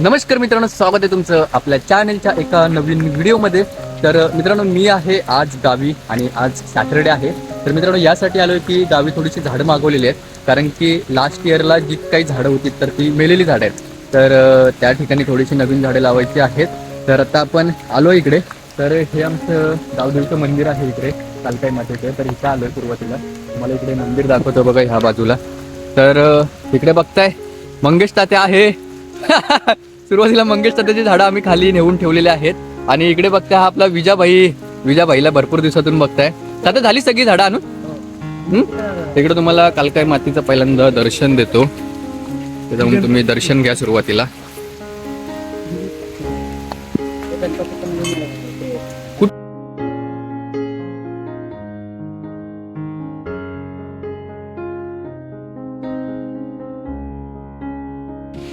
नमस्कार मित्रांनो स्वागत आहे तुमचं आपल्या चॅनलच्या एका नवीन व्हिडिओमध्ये. तर मित्रांनो मी आहे आज गावी आणि आज सॅटरडे आहे. तर मित्रांनो यासाठी आलोय की गावी थोडीशी झाडं मागवलेली आहेत. कारण की लास्ट इयरला जी काही झाडं होती तर ती मेलेली झाडं आहेत. तर त्या ठिकाणी थोडीशी नवीन झाडे लावायची आहेत. तर आता आपण आलो इकडे. तर हे आमचं गावदेवीचं मंदिर आहे इकडे कालकाई मातेचं. तर इथं आलोय सुरुवातीला. तुम्हाला इकडे मंदिर दाखवतो बघा ह्या बाजूला. तर इकडे बघताय मंगेश तात्या आहे. सुरुवातीला मंगेश तात्याची झाडं आम्ही खाली नेऊन ठेवलेले आहेत. आणि इकडे बघताय हा आपला विजाबाई विजाबाईला भरपूर दिवसातून बघताय. सध्या झाली सगळी झाडं आणून? हम्म? इकडे तुम्हाला कालकाय मातीचं पहिल्यांदा दर्शन देतो. ते तुम्ही दर्शन घ्या सुरुवातीला.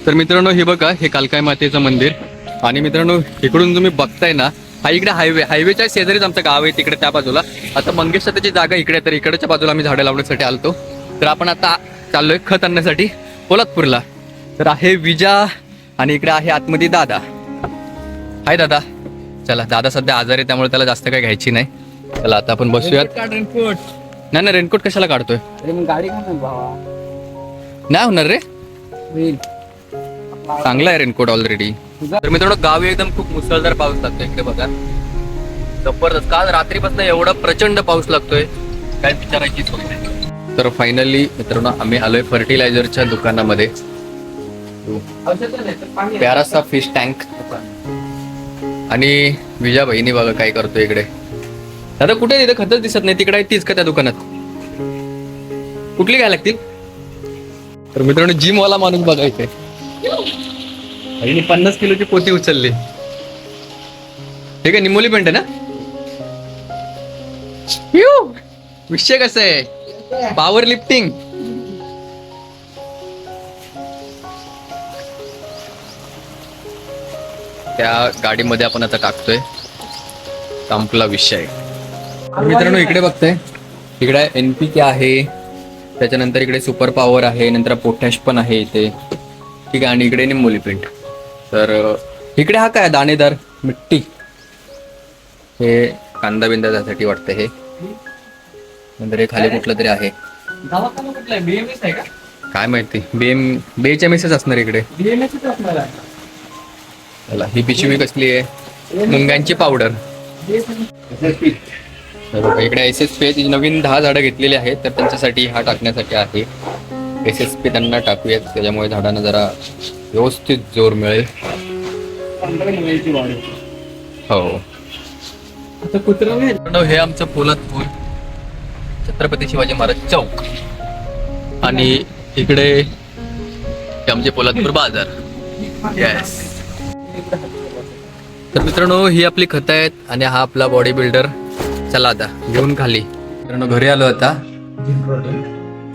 तर मित्रांनो हे बघा हे कालकाय मातेचं मंदिर. आणि मित्रांनो इकडून तुम्ही बघताय ना हा इकडे हायवे हायवेच्या शेजारीच आमचं गाव आहे तिकडे त्या बाजूला. आता मंगेश त्याची जागा इकडे आहे, तर इकडच्या बाजूला आम्ही झाडं लावण्यासाठी आलतो. तर आपण आता चाललोय खत आणण्यासाठी पोलादपूरला. तर आहे विजा आणि इकडे आहे आतमध्ये दादा. हाय दादा. चला दादा सध्या आजार आहे त्यामुळे त्याला जास्त काही घ्यायची नाही. चला आता आपण बसूयात. रेनकोट नाही ना रेनकोट कशाला काढतोय? गाडी नाही होणार रे. चांगला आहे रेनकोट ऑलरेडी तर मित्रांनो गावी एकदम खूप मुसळधार पाऊस लागतोय इकडे बघा. जबरदस्त. काल रात्रीपासून एवढा प्रचंड पाऊस लागतोय. काय विचारायची सोय नाही. तर फायनली मित्रांनो आम्ही आलोय फर्टिलायझरच्या दुकानामध्ये. प्यारासा फिश टँक आणि विजा बहिणी बघा काय करतोय इकडे. दादा कुठे तिथे खतच दिसत नाही. तिकडे तीच का त्या दुकानात? कुठली काय लागतील? तर मित्रांनो जिम वाला माणूस बघायचंय आणि पन्नास किलोची पोती उचलली. ठीक आहे निमोली पेंट आहे ना? विषय कसं आहे? पॉवर लिफ्टिंग त्या गाडीमध्ये आपण आता टाकतोय. संपला विषय. मित्रांनो इकडे बघताय. इकडे एन पी के आहे. त्याच्यानंतर इकडे सुपर पॉवर आहे. नंतर पोटॅश पण आहे इथे. ठीक आहे आणि इकडे निंबोली पेंट तर इकडे हा काय दाणेदार मिट्टी? हे कांदा बिंदा त्यासाठी वाटतं हे. नंतर हे खाली कुठलं तरी आहे. काय माहिती? बेम बेच्या मेसेज असणार इकडे. चला ही पिशवी कसली आहे? मुंग्यांची पावडर. इकडे एस एस पी नवीन दहा झाडं घेतलेली आहेत तर त्यांच्यासाठी हा टाकण्यासाठी आहे. एस एस पी त्यांना टाकूयात त्याच्यामुळे झाडांना जरा व्यवस्थित जोर मिळेल. हो. हे आमचं पोलादपूर छत्रपती शिवाजी महाराज चौक. आणि इकडे आमचे पोलादपूर बाजार. येस तर मित्रांनो ही आपली खत आहेत आणि हा आपला बॉडी बिल्डर चला आता घेऊन खाली. मित्रांनो घरी आलो आता.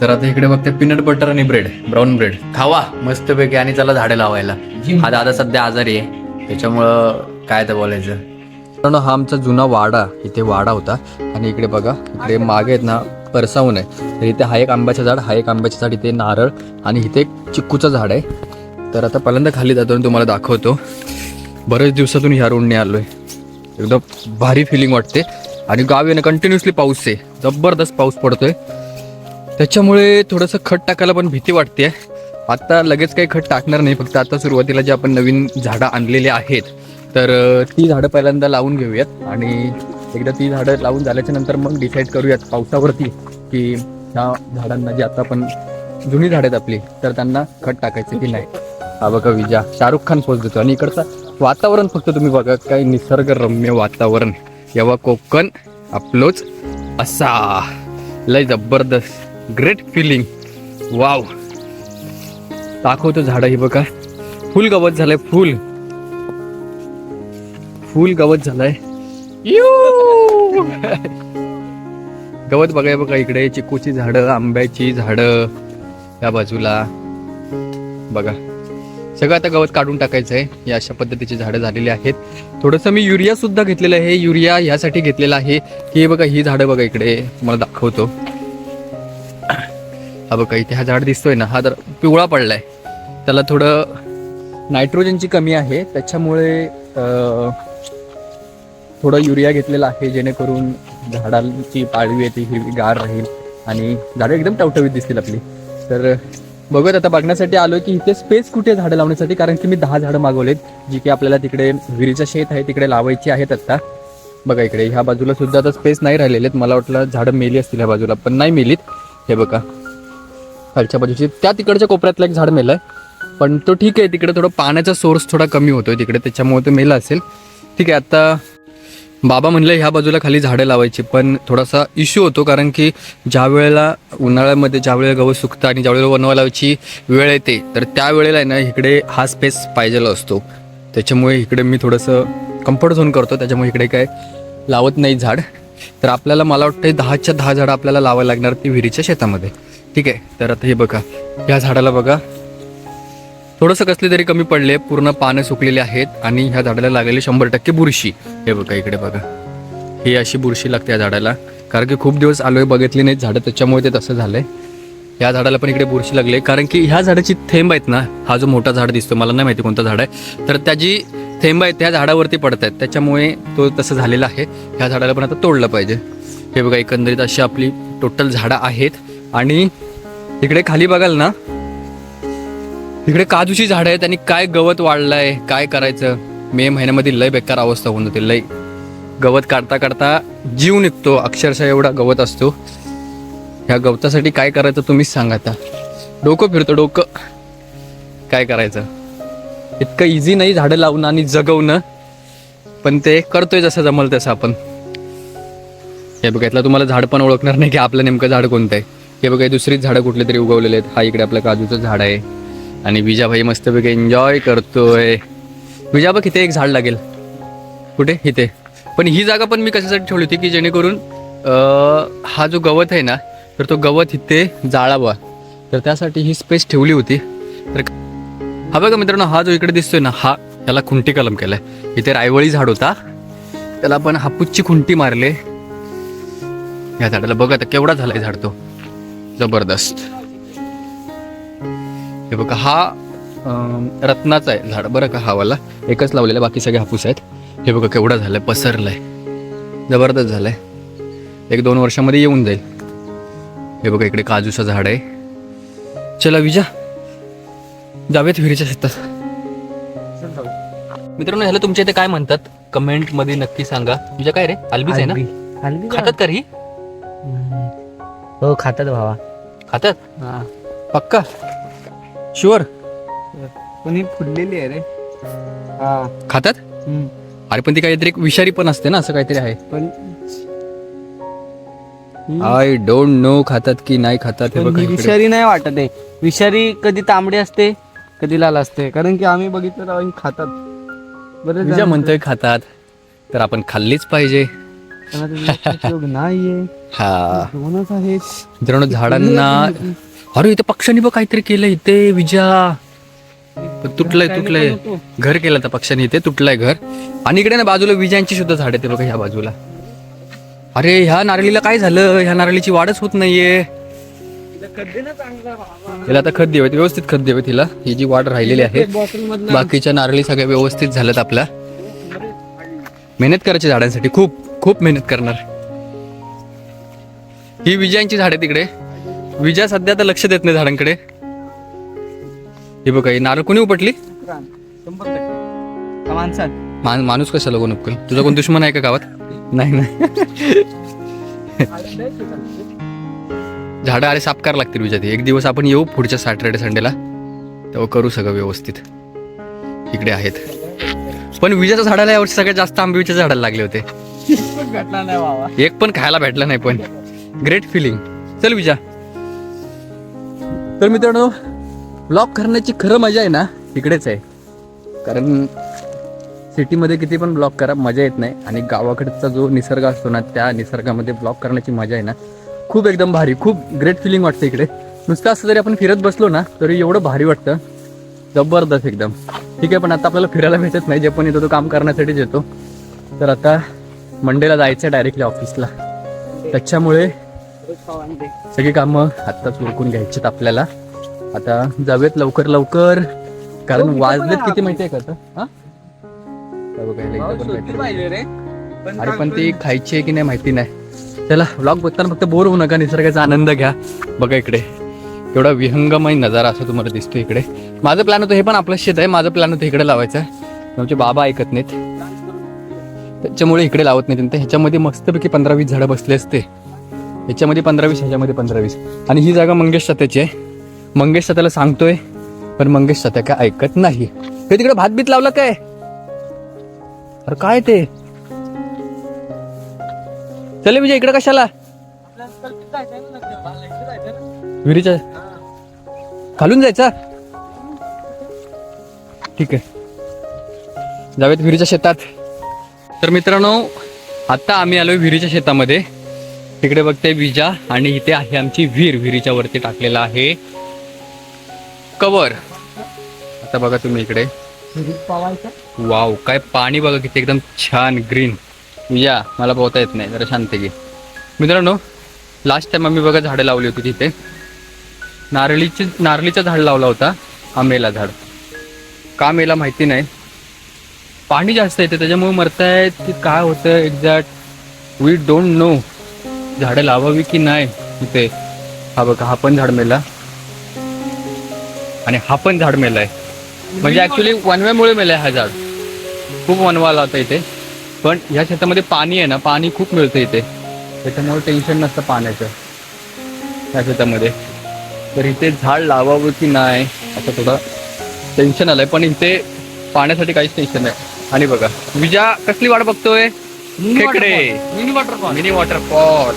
तर आता इकडे बघते पीनट बटर आणि ब्रेड ब्राऊन ब्रेड खावा मस्त पैकी आणि चला झाडे लावायला. हा दादा सध्या आजारी आहे. त्याच्यामुळं काय तर बोलायचं? मित्रांनो हा आमचा जुना वाडा इथे वाडा होता. आणि इकडे बघा इकडे मागे आहेत ना परसावून आहे. तर इथे हा एक आंब्याचं झाड हा एक आंब्याचं झाड इथे नारळ आणि इथे एक चिक्कूचं झाड आहे. तर आता पहिल्यांदा खाली जातो आणि तुम्हाला दाखवतो. बरेच दिवसातून ह्या रोडने आलोय. एकदम भारी फिलिंग वाटते. आणि गावी ना कंटिन्युअसली पाऊस आहे. जबरदस्त पाऊस पडतोय. त्याच्यामुळे थोडंसं खत टाकायला पण भीती वाटते. आता लगेच काही खत टाकणार नाही. फक्त आता सुरुवातीला जे आपण नवीन झाडं आणलेली आहेत तर ती झाडं पहिल्यांदा लावून घेऊयात. आणि एकदा ती झाडं लावून झाल्याच्यानंतर मग डिसाईड करूयात पावसावरती की ह्या झाडांना जी आता आपण जुनी झाडं आहेत आपली तर त्यांना खत टाकायचं की नाही. हा बघा विजा शाहरुख खान पोच देतो. आणि इकडचं वातावरण फक्त तुम्ही बघा काय निसर्गरम्य वातावरण. यावा कोकण आपलोच असा. लय जबरदस्त. Great feeling. वाव. दाखवतो झाडं ही बघा. फुल गवत झालंय फुल. फुल गवत झालंय. यू! गवत बघाय बघा इकडे चिकूची झाडं आंब्याची झाडं या बाजूला. बघा. सगळं आता गवत काढून टाकायचं आहे या अशा पद्धतीची झाडं झालेली आहेत. थोडंसं मी युरिया सुद्धा घेतलेलं आहे. युरिया ह्यासाठी घेतलेला आहे. की हे बघा ही झाडं बघा इकडे. तुम्हाला दाखवतो. हा बघा इथे हा झाड दिसतोय ना हा जर पिवळा पडलाय. त्याला थोडं नायट्रोजनची कमी आहे. त्याच्यामुळे थोडं युरिया घेतलेला आहे जेणेकरून झाडांची पाळवी आहे ती हिरवीगार राहील. आणि झाडं एकदम टवटवीत दिसतील आपली. तर बघूयात आता बघण्यासाठी आलो की इथे स्पेस कुठे झाडं लावण्यासाठी? कारण की मी दहा झाडं मागवलेत जी की आपल्याला तिकडे विहिरीचं शेत आहे तिकडे लावायची आहेत आता. बघा इकडे ह्या बाजूला सुद्धा आता स्पेस नाही राहिलेले आहेत मला वाटलं झाडं मेली असतील ह्या बाजूला पण नाही मेलीत. हे बघा खालच्या बाजूची. त्या तिकडच्या कोपऱ्यातलं एक झाड मेलं आहे पण तो ठीक आहे तिकडे थोडं पाण्याचा सोर्स थोडा कमी होतोय तिकडे त्याच्यामुळे ते मेलं असेल. ठीक आहे आता बाबा म्हणले ह्या बाजूला खाली झाडं लावायची पण थोडासा इश्यू होतो कारण की ज्या वेळेला उन्हाळ्यामध्ये ज्या वेळेला गवत सुकतं आणि ज्या वेळेला वनवा लावायची वेळ येते तर त्या वेळेला आहे ना इकडे हा स्पेस पाहिजेला असतो. त्याच्यामुळे इकडे मी थोडंसं कम्फर्ट झोन करतो त्याच्यामुळे इकडे काय लावत नाही झाड. तर आपल्याला मला वाटतं दहाच्या दहा झाडं आपल्याला लावायला लागणार ती विहिरीच्या शेतामध्ये. ठीक आहे तर आता हे बघा. ह्या झाडाला बघा. थोडंसं कसले तरी कमी पडले पूर्ण पानं सुकलेली आहेत आणि ह्या झाडाला लागलेली शंभर टक्के बुरशी. हे बघा इकडे बघा. ही अशी बुरशी लागते या झाडाला. कारण की खूप दिवस आलोय बघितली नाही झाडं त्याच्यामुळे ते तसं झालंय. या झाडाला पण इकडे बुरशी लागले. कारण की ह्या झाडाची थेंब आहेत ना हा जो मोठा झाड दिसतो मला नाही माहिती कोणता झाड आहे. तर त्याची थेंब आहेत त्या झाडावरती पडत आहेत. त्याच्यामुळे तो तसं झालेला आहे. ह्या झाडाला पण आता तोडलं पाहिजे. हे बघा एकंदरीत अशी आपली टोटल झाडं आहेत. आणि इकडे खाली बघाल ना. इकडे काजूची झाडं आहेत आणि काय गवत वाढलंय काय करायचं? मे महिन्यामध्ये लय बेकार अवस्था होऊन जाते लय. गवत काढता काढता जीव निघतो अक्षरशः एवढा गवत असतो. ह्या गवतासाठी काय करायचं तुम्हीच सांगा आता. डोकं फिरतं डोकं. काय करायचं? इतकं इझी नाही झाडं लावणं आणि जगवणं. पण ते करतोय जसं जमल तसं आपण. हे बघितलं तुम्हाला झाड पण ओळखणार नाही की आपलं नेमकं झाड कोणतं आहे. हे बघा दुसरीच झाडं कुठले तरी उगवलेले आहेत. हा इकडे आपलं काजूचं झाड आहे. आणि विजाभाई मस्तपैकी एन्जॉय करतोय. विजाबा इथे एक झाड लागेल. कुठे? इथे. पण ही जागा पण मी कशासाठी ठेवली होती की जेणेकरून हा जो गवत आहे ना तर तो गवत इथे जाळावा. तर त्यासाठी ही स्पेस ठेवली होती. तर हा बघा मित्रांनो हा जो इकडे दिसतोय ना हा त्याला खुंटी कलम केलाय. इथे रायवळी झाड होता. त्याला आपण हापूसची खुंटी मारले. या झाडाला बघा आता केवढा झालाय झाड तो. जबरदस्त. हे बघा हा रत्नाचा आहे झाड. बरं का हा वाला. एकच लावलेला बाकी सगळे हापूस आहेत. हे बघा केवढा झालाय पसरलाय. जबरदस्त झालाय. एक दोन वर्षामध्ये येऊन जाईल. हे बघा इकडे काजूचं झाड आहे. चला विजा. जाऊयात विहिरीच्या शेतात. मित्रांनो ह्याला तुमच्या इथे काय म्हणतात? कमेंटमध्ये नक्की सांगा. तुझ्या काय रे? अल्बीच आहे ना? खातात का रे ही? हो खातात भावा. खातात? हा. पक्का? शुअर? पण ही फुडलेली आहे रे. हा. खातात? हम्म. अरे पण ती काहीतरी एक विषारी पण असते ना असं काहीतरी आहे. पण आय डोंट नो खातात की नाही खातात हे पण बघा ही इकडे. विषारी नाही वाटत आहे. विषारी कधी तांबडी असते कधी लाल असते. कारण की आम्ही बघितलं तेव्हा ही खातात. विजा जण म्हणतोय खातात तर आपण खाल्लीच पाहिजे. उपयोग नाहीये हा. दोनच आहेत मित्रांनो झाडांना अरे इथे पक्ष्यांनी बघ काहीतरी केलं इथे विजा. तुटलंय तुटलंय. घर केलं तर पक्ष्यांनी इथे तुटलंय घर. आणि इकडे ना बाजूला विजांची सुद्धा झाड आहे ते बघा ह्या बाजूला. अरे ह्या नारळीला काय झालं? ह्या नारळीची वाढच होत नाहीये. तिला आता खत द्यावेत व्यवस्थित खत द्यावेत तिला ही जी वाढ राहिलेली आहे बाकीच्या नारळी सगळ्या व्यवस्थित झाल्यात आपल्या. मेहनत करायची झाडांसाठी खूप. खूप मेहनत करणार. ही विजयांची झाडे तिकडे विजया सध्या तर लक्ष देत नाही झाडांकडे. ही बघा ही नारळ कोणी उपटली? मान- माणूस कशाला कोण उपकेल तुझा कोण दुश्मन आहे का गावात? नाही नाही. झाडं अरे साफ करावं लागतील विजय एक दिवस आपण येऊ पुढच्या सॅटर्डे संडेला. तेव्हा करू सगळं व्यवस्थित. इकडे आहेत. पण विजेच्या झाडाला यावर्षी सगळ्यात जास्त आंबे झाडाला लागले होते. भेटला नाही बाबा. एक पण खायला भेटला नाही पण. ग्रेट फिलिंग चल विजा. तर मित्रांनो ब्लॉग करण्याची खरं मजा आहे ना इकडेच आहे. कारण सिटीमध्ये किती पण ब्लॉक करा मजा येत नाही. आणि गावाकडचा जो निसर्ग असतो ना त्या निसर्गामध्ये ब्लॉक करण्याची मजा आहे ना खूप एकदम भारी खूप ग्रेट फिलिंग वाटतं इकडे. नुसतं असं जरी आपण फिरत बसलो ना तरी एवढं भारी वाटतं. जबरदस्त एकदम. ठीक आहे पण आता आपल्याला फिरायला भेटत नाही जे पण येतो तो काम करण्यासाठीच येतो. तर आता मंडेला जायचं डायरेक्टली ऑफिसला त्याच्यामुळे सगळी कामं आत्ताच उरकून घ्यायचीत आपल्याला. आता जाऊयात लवकर लवकर. कारण वाजलेत किती माहिती आहे का आता? हा? अरे पण ती खायची आहे की नाही माहिती नाही. चला व्लॉग बघताना फक्त बोर होऊ नका निसर्गाचा आनंद घ्या. बघा इकडे. एवढा विहंगमय नजारा असं तुम्हाला दिसतो इकडे. माझं प्लॅन होतं हे पण आपलं शेत आहे. माझं प्लॅन होतं इकडे लावायचं. आहे आमचे बाबा ऐकत नाहीत. त्याच्यामुळे इकडे लावत नाही त्यांना. ह्याच्यामध्ये मस्तपैकी पंधरा वीस झाडं बसले असते. ह्याच्यामध्ये पंधरा वीस ह्याच्यामध्ये पंधरा वीस आणि ही जागा मंगेश सत्याची आहे. मंगेश सत्याला सांगतोय पण मंगेश सत्या काय ऐकत नाही. हे तिकडे भात बीत लावलं काय? अरे काय ते? चले विजय इकडे कशाला? विहिरीच्या खालून जायचा? ठीक आहे. जावेत विहिरीच्या शेतात. तर मित्रांनो आता आम्ही आलोय विहिरीच्या शेतामध्ये. तिकडे बघते विजा आणि इथे आहे आमची विहीर. विहिरीच्या वरती टाकलेला आहे. कवर. आता बघा तुम्ही इकडे. वाव काय पाणी बघा किती एकदम छान ग्रीन. या मला पोहता येत नाही जरा शांत घे. मित्रांनो लास्ट टाइम आम्ही बघा झाडं लावली होती तिथे. नारळीची नारळीचं झाड लावला होता आंबेला झाड. का मेला माहिती नाही. पाणी जास्त येते त्याच्यामुळे मरतायत की काय होतं एक्झॅक्ट वी डोंट नो झाडं लावावी की नाही इथे? हा बघा हा पण झाड मेला. आणि हा पण झाड मेलाय. म्हणजे ऍक्च्युली वनव्यामुळे मेलाय हा झाड. खूप वनवाला होता इथे. पण ह्या शेतामध्ये पाणी आहे ना पाणी खूप मिळतं इथे. त्याच्यामुळे टेन्शन नसतं पाण्याचं. ह्या शेतामध्ये. तर इथे झाड लावावं की नाही असं थोडं टेन्शन आलंय. पण इथे पाण्यासाठी काहीच टेन्शन नाही. आणि बघा विजा कसली वाट बघतोय? खेकडे. मिनी वॉटरफॉल मिनी वॉटरफॉल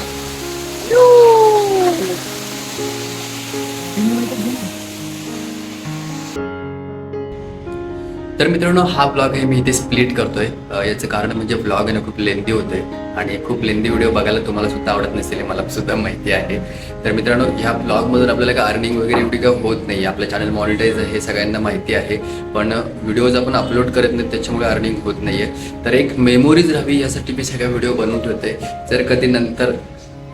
तर मित्रांनो हा ब्लॉग आहे मी इथे स्प्लिट करतोय. याचं कारण म्हणजे ब्लॉग आहे ना खूप लेंदी होतोय आणि खूप लेंदी व्हिडिओ बघायला तुम्हाला सुद्धा आवडत नसेल हे मला सुद्धा माहिती आहे. तर मित्रांनो ह्या ब्लॉगमधून आपल्याला काय अर्निंग वगैरे एवढी काय होत नाही. आपलं चॅनल मॉनिटाईज हे सगळ्यांना माहिती आहे. पण व्हिडिओज आपण अपलोड करत नाही त्याच्यामुळे अर्निंग होत नाहीये. तर एक मेमोरीज राहावी यासाठी मी सगळ्या व्हिडिओ बनवून ठेवते. जर कधी नंतर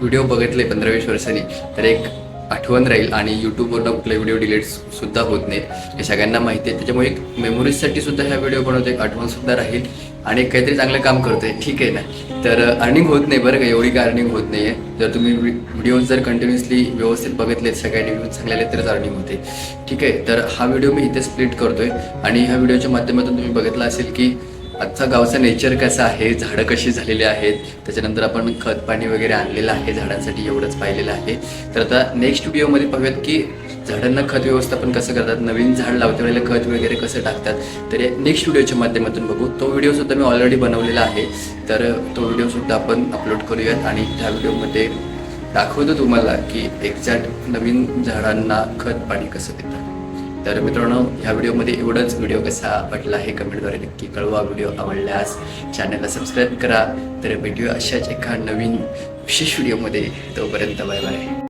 व्हिडिओ बघितले पंधरा वीस वर्षांनी तर एक आठवण राहील आणि यूट्यूबवरनं कुठले व्हिडिओ डिलीट सुद्धा होत नाहीत. हे सगळ्यांना माहिती आहे. त्याच्यामुळे एक मेमोरीजसाठी सुद्धा ह्या व्हिडिओ बनवतो. एक आठवण सुद्धा राहील आणि काहीतरी चांगलं काम करतोय. ठीक आहे ना? तर अर्निंग होत नाही बरं का? एवढी काय अर्निंग होत नाही आहे जर तुम्ही व्हिडिओ जर कंटिन्युअसली व्यवस्थित बघितले सगळ्यांनी व्ह्यूज चांगले आले तरच अर्निंग होते. ठीक आहे? तर हा व्हिडिओ मी इथे स्प्लिट करतोय. आणि ह्या व्हिडिओच्या माध्यमातून तुम्ही बघितला असेल की आजचा गावचा नेचर कसं आहे झाडं कशी झालेली आहेत त्याच्यानंतर आपण खत पाणी वगैरे आणलेलं आहे झाडांसाठी एवढंच पाहिलेलं आहे. तर आता नेक्स्ट व्हिडिओमध्ये पाहूयात की झाडांना खत व्यवस्थापन कसं करतात नवीन झाड लावते वेळेला खत वगैरे कसं टाकतात. तर नेक्स्ट व्हिडिओच्या माध्यमातून बघू. तो व्हिडिओ सुद्धा मी ऑलरेडी बनवलेला आहे. तर तो व्हिडिओ सुद्धा आपण अपलोड करूयात आणि त्या व्हिडिओमध्ये दाखवतो तुम्हाला की एक्झॅक्ट नवीन झाडांना खत पाणी कसं देतात. तर मित्रांनो ह्या व्हिडिओमध्ये एवढंच. व्हिडिओ कसा वाटला हे कमेंटद्वारे नक्की कळवा. व्हिडिओ आवडल्यास चॅनलला सबस्क्राईब करा. तर भेटूया अशाच एका नवीन विशेष व्हिडिओमध्ये. तोपर्यंत बाय बाय.